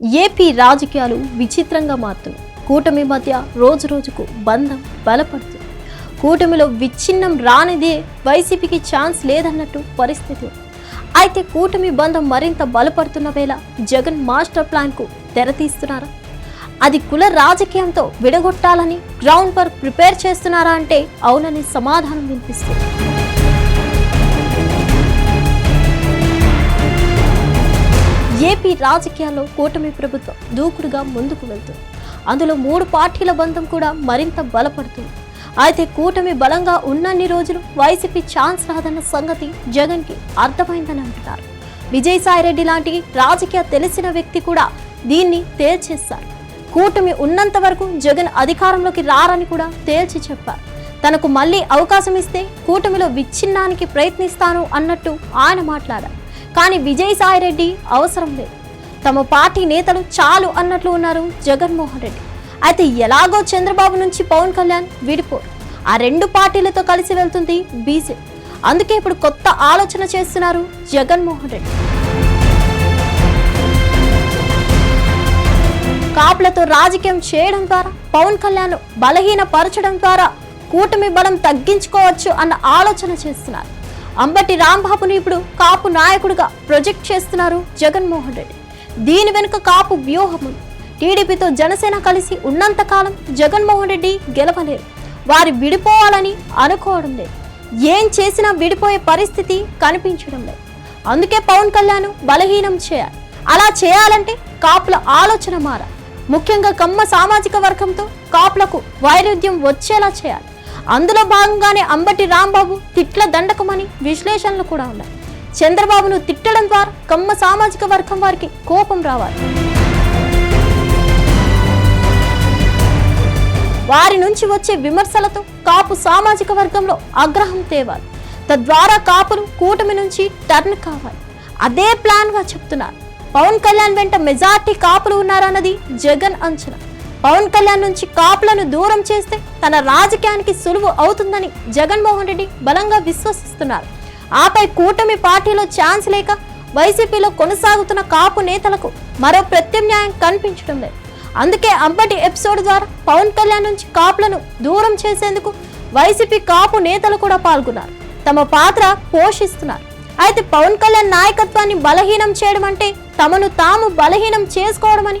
AP రాజకీయాలు విచిత్రంగా మారుతున్నాయి. కూటమి మధ్య రోజు రోజుకు బంధం బలపడుతుంది. కూటమిలో విచ్ఛిన్నం రానిదే వైసీపీకి ఛాన్స్ లేదన్నట్టు పరిస్థితి అయితే కూటమి బంధం మరింత బలపడుతున్న వేళ జగన్ మాస్టర్ ప్లాన్కు తెరతీస్తున్నారా అది కుల రాజకీయంతో విడగొట్టాలని గ్రౌండ్ వర్క్ ప్రిపేర్ చేస్తున్నారా అంటే అవునని సమాధానం వినిపిస్తుంది. ఏపీ రాజకీయాల్లో కూటమి ప్రభుత్వం దూకుడుగా ముందుకు వెళ్తుంది. అందులో మూడు పార్టీల బంధం కూడా మరింత బలపడుతుంది. అయితే కూటమి బలంగా ఉన్నన్ని రోజులు వైసీపీ ఛాన్స్ రాదన్న సంగతి జగన్కి అర్థమైందని అంటున్నారు. విజయసాయిరెడ్డి లాంటి రాజకీయ తెలిసిన వ్యక్తి కూడా దీన్ని తేల్చేస్తారు కూటమి ఉన్నంత వరకు జగన్ అధికారంలోకి రారని కూడా తేల్చి చెప్పారు. తనకు మళ్ళీ అవకాశం ఇస్తే కూటమిలో విచ్ఛిన్నానికి ప్రయత్నిస్తాను అన్నట్టు ఆయన మాట్లాడారు. కానీ విజయసాయిరెడ్డి అవసరం లేదు. తమ పార్టీ నేతలు చాలు అన్నట్లు ఉన్నారు జగన్మోహన్ రెడ్డి. అయితే ఎలాగో చంద్రబాబు నుంచి పవన్ కళ్యాణ్ విడిపోరు. ఆ రెండు పార్టీలతో కలిసి వెళ్తుంది బీజేపీ అందుకే ఇప్పుడు కొత్త ఆలోచన చేస్తున్నారు జగన్మోహన్ రెడ్డి. కాపులతో రాజకీయం చేయడం ద్వారా పవన్ కళ్యాణ్ బలహీనపరచడం ద్వారా కూటమి బలం తగ్గించుకోవచ్చు అన్న ఆలోచన చేస్తున్నారు. అంబటి రాంబాబుని ఇప్పుడు కాపు నాయకుడిగా ప్రొజెక్ట్ చేస్తున్నారు జగన్మోహన్ రెడ్డి. దీని వెనుక కాపు వ్యూహము. టీడీపీతో జనసేన కలిసి ఉన్నంతకాలం జగన్మోహన్ రెడ్డి గెలవలేరు. వారి విడిపోవాలని అనుకోవడం లేదు. ఏం చేసినా విడిపోయే పరిస్థితి కనిపించడం లేదు. అందుకే పవన్ కళ్యాణ్ బలహీనం చేయాలి. అలా చేయాలంటే కాపుల ఆలోచన మార ముఖ్యంగా కమ్మ సామాజిక వర్గంతో కాపులకు వైరుధ్యం వచ్చేలా చేయాలి. అందులో భాగంగానే అంబటి రాంబాబు తిట్ల దండకమని విశ్లేషణలు కూడా ఉన్నాయి. చంద్రబాబును తిట్టడం ద్వారా కమ్మ సామాజిక వర్గం వారికి కోపం రావాలి. వారి నుంచి వచ్చే విమర్శలతో కాపు సామాజిక వర్గంలో ఆగ్రహం తేవాలి. తద్వారా కాపులు కూటమి నుంచి టర్న్ కావాలి. అదే ప్లాన్గా చెప్తున్నారు. పవన్ కళ్యాణ్ వెంట మెజార్టీ కాపులు ఉన్నారన్నది జగన్ అంచనా. పవన్ కళ్యాణ్ నుంచి కాపులను దూరం చేస్తే తన రాజకీయానికి సులువు అవుతుందని జగన్మోహన్ రెడ్డి బలంగా విశ్వసిస్తున్నారు. ఆపై కూటమి పార్టీలో ఛాన్స్ లేక వైసీపీలో కొనసాగుతున్న కాపు నేతలకు మరో ప్రత్యామ్నాయం కనిపించడం లేదు అందుకే అంబటి ఎపిసోడ్ ద్వారా పవన్ కళ్యాణ్ నుంచి కాపులను దూరం చేసేందుకు వైసీపీ కాపు నేతలు కూడా పాల్గొన్నారు. తమ పాత్ర పోషిస్తున్నారు. అయితే పవన్ కళ్యాణ్ నాయకత్వాన్ని బలహీనం చేయడం అంటే తమను తాము బలహీనం చేసుకోవడమని